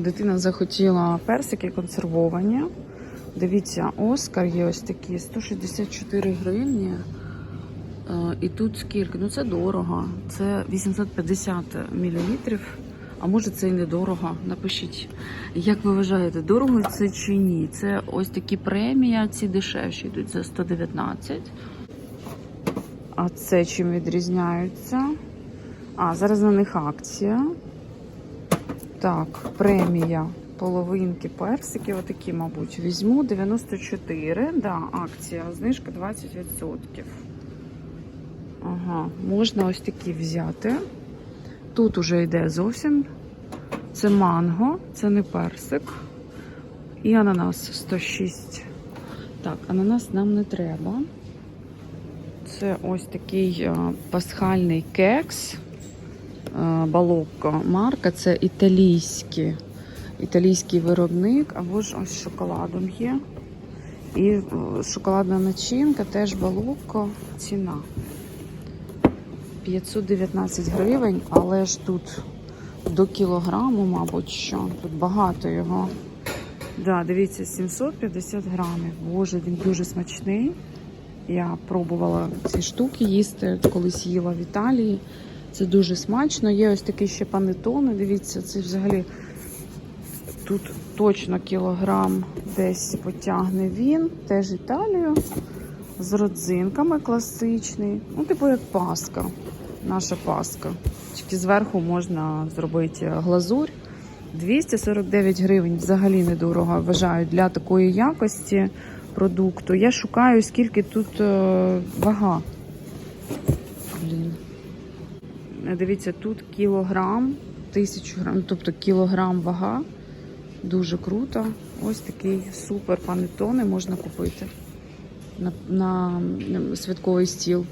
Дитина захотіла персики консервовані. Дивіться, Оскар є ось такі 164 гривні. Е, І тут скільки? Ну це дорого. Це 850 мл. А може це і недорого. Напишіть, як ви вважаєте, дорого це чи ні? Це ось такі премія, ці дешевші йдуть за 119. А це чим відрізняються? А, зараз на них акція. Так, премія половинки персиків, отакі, мабуть, візьму 94. Да, акція, знижка 20%. Ага, можна ось такі взяти. Тут уже йде зовсім. Це манго, це не персик. І ананас 106. Так, ананас нам не треба. Це ось такий е, пасхальний кекс. Е, Балокко марка, це італійський, італійський виробник, або ж ось шоколадом є. І е, шоколадна начинка, теж балокко, ціна. 519 гривень, але ж тут до кілограму, мабуть, що. Тут багато його. Да, дивіться, 750 грамів. Боже, він дуже смачний. Я пробувала ці штуки їсти, колись їла в Італії. Це дуже смачно. Є ось такі ще панетони. Дивіться, це взагалі тут точно кілограм десь потягне він. Теж Італію. З родзинками класичний. Ну, типу як паска. Наша паска. Тільки зверху можна зробити глазурь. 249 гривень взагалі недорого вважаю для такої якості продукту. Я шукаю, скільки тут е, вага. Дивіться, тут кілограм, тисячу грам, тобто кілограм вага. Дуже круто. Ось такий супер панетони можна купити на, на, святковий стіл.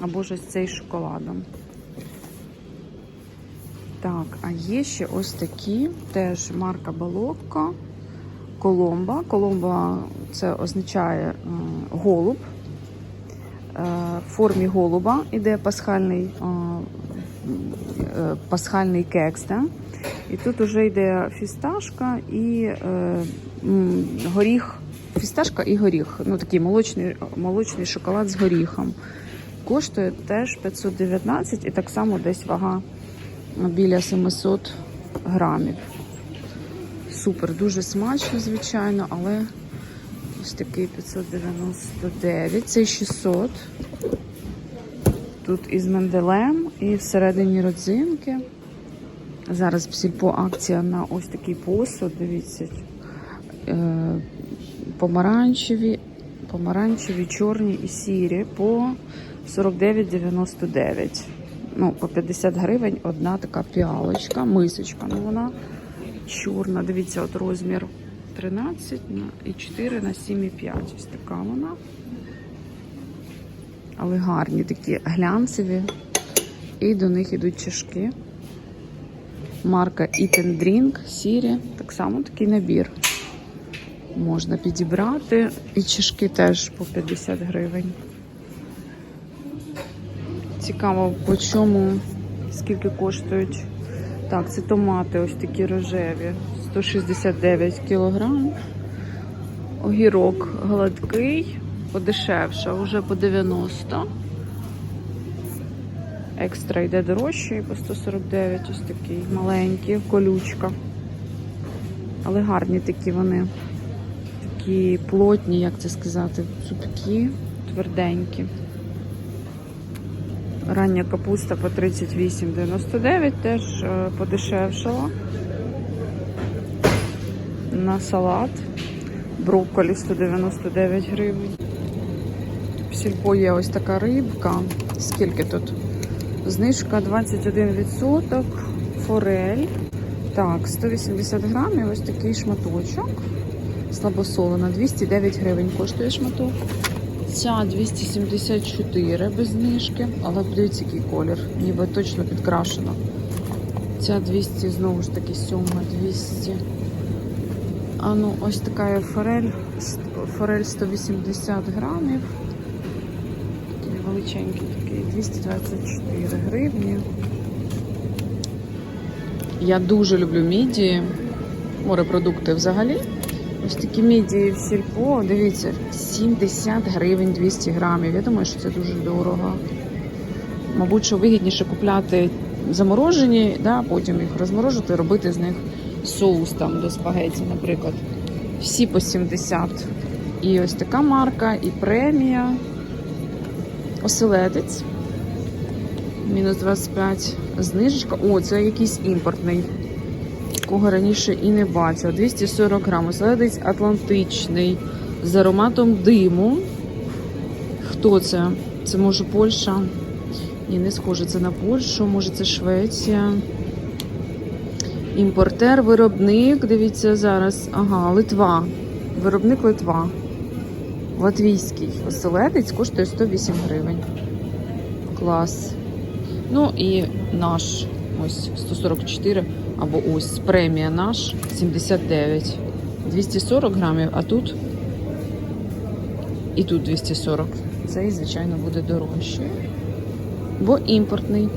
Або ж ось цей шоколадом. Так, а є ще ось такі, теж марка Балокко. Коломба. Коломба це означає е, голуб. Е, в формі голуба іде пасхальний, е, е, пасхальний кекс. Да? І тут вже йде фісташка і горіх. Фісташка і горіх. Ну такий молочний, молочний шоколад з горіхом. Коштує теж 519 і так само десь вага біля 700 грамів. Супер, дуже смачно, звичайно, але ось такий 599. Це 600. Тут із менделем і всередині родзинки. Зараз сільпо акція на ось такий посуд. Дивіться. Е, Помаранчеві, помаранчеві, чорні і сірі по 49,99. Ну, по 50 гривень одна така піалочка, мисочка. Ну вона чорна. Дивіться, от розмір 13 на і 4 на 7,5. Ось така вона. Але гарні такі глянцеві. І до них йдуть чашки. Марка Eat and Drink, сірі. Так само такий набір. Можна підібрати. І чашки теж по 50 гривень. Цікаво, по чому, скільки коштують. Так, це томати ось такі рожеві. 169 кілограм. Огірок гладкий, подешевше, вже по 90. Екстра йде дорожчий, по 149 ось такий маленький, колючка. Але гарні такі вони. Такі плотні, як це сказати, цупкі, тверденькі. Рання капуста по 38,99 теж е, подешевшала. На салат. Брокколі 199 гривень. В сільпо є ось така рибка. Скільки тут? Знижка 21%. Форель. Так, 180 грамів, ось такий шматочок. Слабосолена. 209 гривень коштує шматок. Ця 274 без знижки, але подивіться, який колір, ніби точно підкрашена. Ця 200, знову ж таки, сьома 200. А ну, ось така форель. Форель 180 грамів. Такий величенький такий, 224 гривні. Я дуже люблю мідії, морепродукти взагалі. Ось такі мідії в сільпо, дивіться, 70 гривень 200 грамів. Я думаю, що це дуже дорого. Мабуть, що вигідніше купляти заморожені, да, потім їх розморожити, робити з них соус там до спагеті, наприклад. Всі по 70. І ось така марка, і премія. Оселедець. Мінус 25. Знижечка. О, це якийсь імпортний. Кого раніше і не бачила. 240 грам. Оселедець атлантичний. З ароматом диму. Хто це? Це може Польща? Ні, не схоже це на Польщу, може це Швеція. Імпортер, виробник, дивіться зараз. Ага, Литва. Виробник Литва. Латвійський оселедець коштує 108 гривень. Клас. Ну і наш ось 144, або ось премія наш 79. 240 грамів, а тут і тут 240. Цей, звичайно, буде дорожчий. Бо імпортний.